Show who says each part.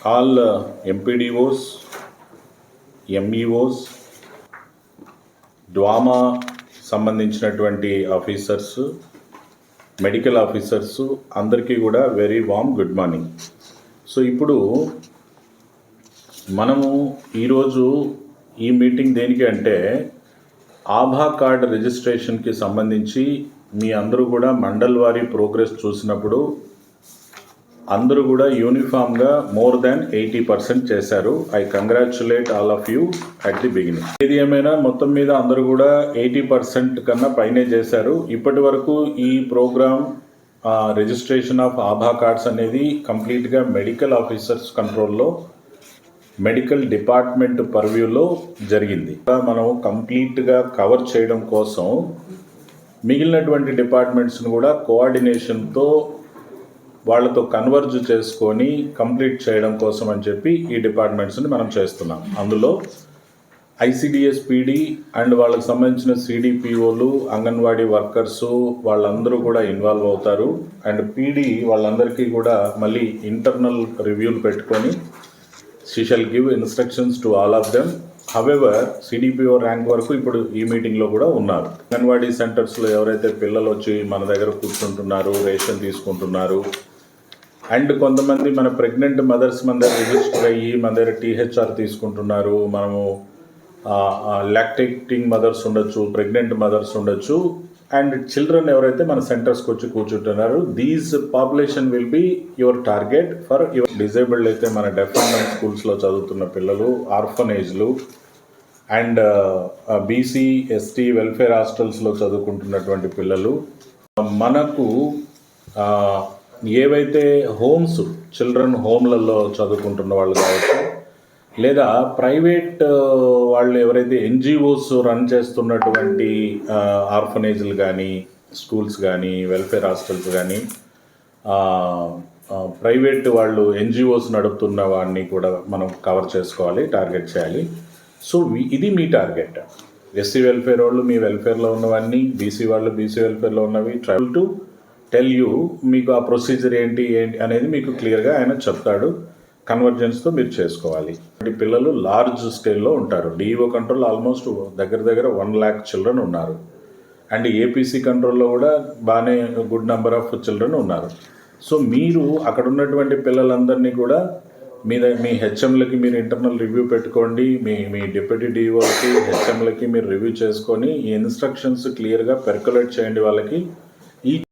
Speaker 1: All MPDOs MEOs DWAMA సంబంధించినటువంటి officers medical officers అందరికీ కూడా very warm good morning so ఇప్పుడు మనము ఈరోజు ఈ మీటింగ్ దేనికి అంటే ఆభా కార్డ్ రిజిస్ట్రేషన్కి సంబంధించి మీ అందరూ కూడా మండల్ వారి ప్రోగ్రెస్ చూసినప్పుడు అందరూ కూడా యూనిఫామ్గా మోర్ దాన్ ఎయిటీ పర్సెంట్ చేశారు. I congratulate all of you at the beginning ఏది ఏమైనా మొత్తం మీద అందరూ కూడా ఎయిటీ పర్సెంట్ కన్నా పైనే చేశారు. ఇప్పటి వరకు ఈ ప్రోగ్రామ్ రిజిస్ట్రేషన్ ఆఫ్ ఆభా కార్డ్స్ అనేది కంప్లీట్గా మెడికల్ ఆఫీసర్స్ కంట్రోల్లో మెడికల్ డిపార్ట్మెంట్ పర్వ్యూలో జరిగింది. మనం కంప్లీట్గా కవర్ చేయడం కోసం మిగిలినటువంటి డిపార్ట్మెంట్స్ని కూడా కోఆర్డినేషన్తో వాళ్ళతో కన్వర్జ్ చేసుకొని కంప్లీట్ చేయడం కోసం అని చెప్పి ఈ డిపార్ట్మెంట్స్ని మనం చేస్తున్నాం. అందులో ఐసిడిఎస్ పీడి అండ్ వాళ్ళకి సంబంధించిన సిడిపిఓలు అంగన్వాడీ వర్కర్స్ వాళ్ళందరూ కూడా ఇన్వాల్వ్ అవుతారు. అండ్ పీడి వాళ్ళందరికీ కూడా మళ్ళీ ఇంటర్నల్ రివ్యూలు పెట్టుకొని she shall give instructions to all of them however CDPO rank వరకు ఇప్పుడు ఈ మీటింగ్లో కూడా ఉన్నారు. అంగన్వాడీ సెంటర్స్లో ఎవరైతే పిల్లలు వచ్చి మన దగ్గర కూర్చుంటున్నారు రేషన్ తీసుకుంటున్నారు అండ్ కొంతమంది మన ప్రెగ్నెంట్ మదర్స్ మన దగ్గర రిజిస్టర్ అయ్యి మన దగ్గర టీహెచ్ఆర్ తీసుకుంటున్నారు. మనము లాక్టేటింగ్ మదర్స్ ఉండొచ్చు ప్రెగ్నెంట్ మదర్స్ ఉండొచ్చు అండ్ చిల్డ్రన్ ఎవరైతే మన సెంటర్స్కి వచ్చి కూర్చుంటున్నారు these population will be your target for your disabled అయితే మన డెఫెండెంట్ స్కూల్స్లో చదువుతున్న పిల్లలు ఆర్ఫనేజ్లు అండ్ బీసీ ఎస్టీ వెల్ఫేర్ హాస్టల్స్లో చదువుకుంటున్నటువంటి పిల్లలు మనకు ఏవైతే హోమ్స్ చిల్డ్రన్ హోమ్లలో చదువుకుంటున్న వాళ్ళు కావచ్చు లేదా ప్రైవేట్ వాళ్ళు ఎవరైతే ఎన్జిఓస్ రన్ చేస్తున్నటువంటి ఆర్ఫనేజ్లు కానీ స్కూల్స్ కానీ వెల్ఫేర్ హాస్టల్స్ కానీ ప్రైవేట్ వాళ్ళు ఎన్జిఓస్ నడుపుతున్న వాడిని కూడా మనం కవర్ చేసుకోవాలి టార్గెట్ చేయాలి. సో ఇది మీ టార్గెట్. ఎస్సీ వెల్ఫేర్ వాళ్ళు మీ వెల్ఫేర్లో ఉన్నవన్నీ బీసీ వాళ్ళు బీసీ వెల్ఫేర్లో ఉన్నవి ట్రబుల్ టు టెల్ యూ మీకు ఆ ప్రొసీజర్ ఏంటి ఏంటి అనేది మీకు క్లియర్గా ఆయన చెప్తాడు. కన్వర్జెన్స్తో మీరు చేసుకోవాలి. పిల్లలు లార్జ్ స్కేల్లో ఉంటారు. డిఈఓ కంట్రోల్ ఆల్మోస్ట్ దగ్గర దగ్గర వన్ ల్యాక్ చిల్డ్రన్ ఉన్నారు. అండ్ ఏపీసీ కంట్రోల్లో కూడా బాగానే గుడ్ నెంబర్ ఆఫ్ చిల్డ్రన్ ఉన్నారు. సో మీరు అక్కడ ఉన్నటువంటి పిల్లలందరినీ కూడా మీ మీ హెచ్ఎంలకి మీరు ఇంటర్నల్ రివ్యూ పెట్టుకోండి. మీ మీ డిప్యూటీ డిఓకి హెచ్ఎంలకి మీరు రివ్యూ చేసుకొని ఈ ఇన్స్ట్రక్షన్స్ క్లియర్గా పెర్కులేట్ చేయండి వాళ్ళకి.